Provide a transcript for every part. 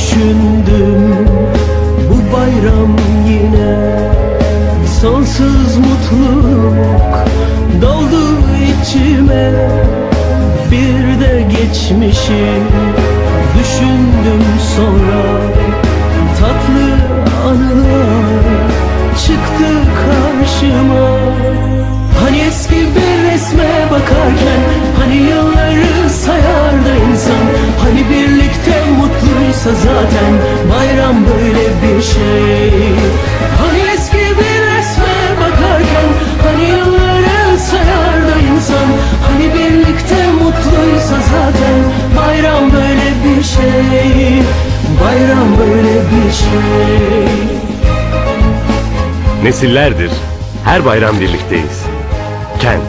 düşündüm. Bu bayram yine Sonsuz mutluluk Doldu içime. Bir de geçmişi Düşündüm sonra. Tatlı anılar Çıktı karşıma mutluysa zaten Bayram böyle bir şey Hani eski bir resme bakarken Hani yılları sayar da insan Hani birlikte mutluysa zaten Bayram böyle bir şey Bayram böyle bir şey Nesillerdir her bayram birlikteyiz. Kent,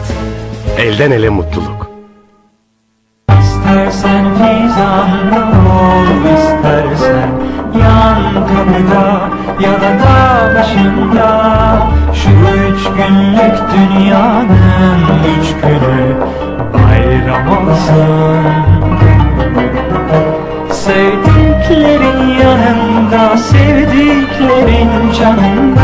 elden ele mutluluk. İstersen fizanlı ol istersen Yan kapıda ya da dağ başında. Şu üç günlük dünyanın üç günü Bayram olsun. Sevdiklerin yanında Sevdiklerin canında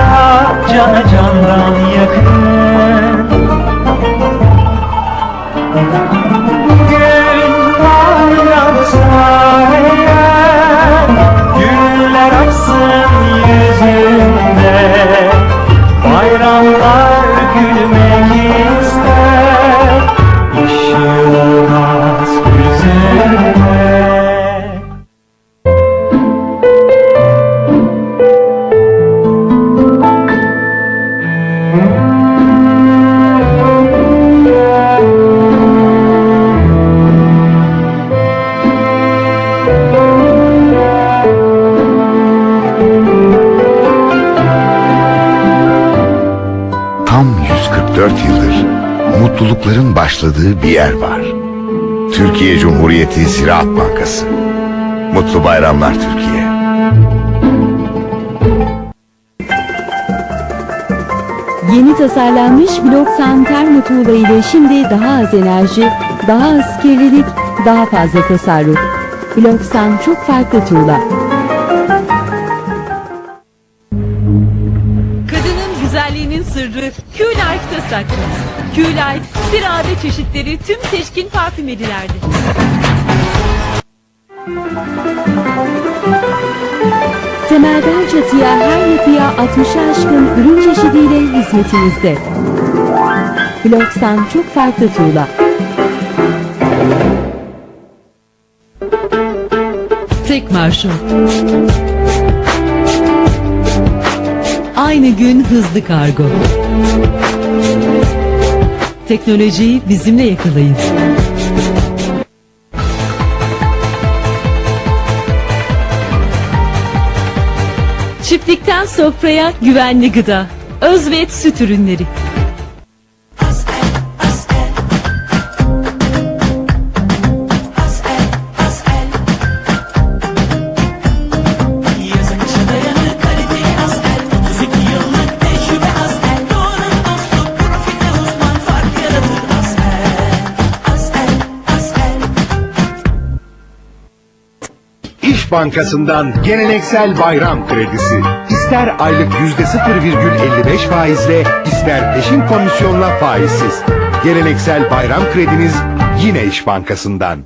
1944 yıldır mutlulukların başladığı bir yer var. Türkiye Cumhuriyeti Ziraat Bankası. Mutlu bayramlar Türkiye. Yeni tasarlanmış blok santermo tuğla ile şimdi daha az enerji, daha az kirlilik, daha fazla tasarruf. Bloksan çok farklı tuğla. Sırrı Q-Life'da saklı. Q-Life, sirade çeşitleri tüm seçkin parfümerilerde. Temelden çatıya her yapıya 60'a aşkın ürün çeşidiyle hizmetinizde. Bloksan çok farklı tuğla. Tek marşo. Aynı gün hızlı kargo. Teknolojiyi bizimle yakalayın. Çiftlikten sofraya güvenli gıda. Özvet süt ürünleri. Bankası'ndan geleneksel bayram kredisi. İster aylık yüzde 0,55 faizle, ister peşin komisyonla faizsiz. Geleneksel bayram krediniz yine İş Bankası'ndan.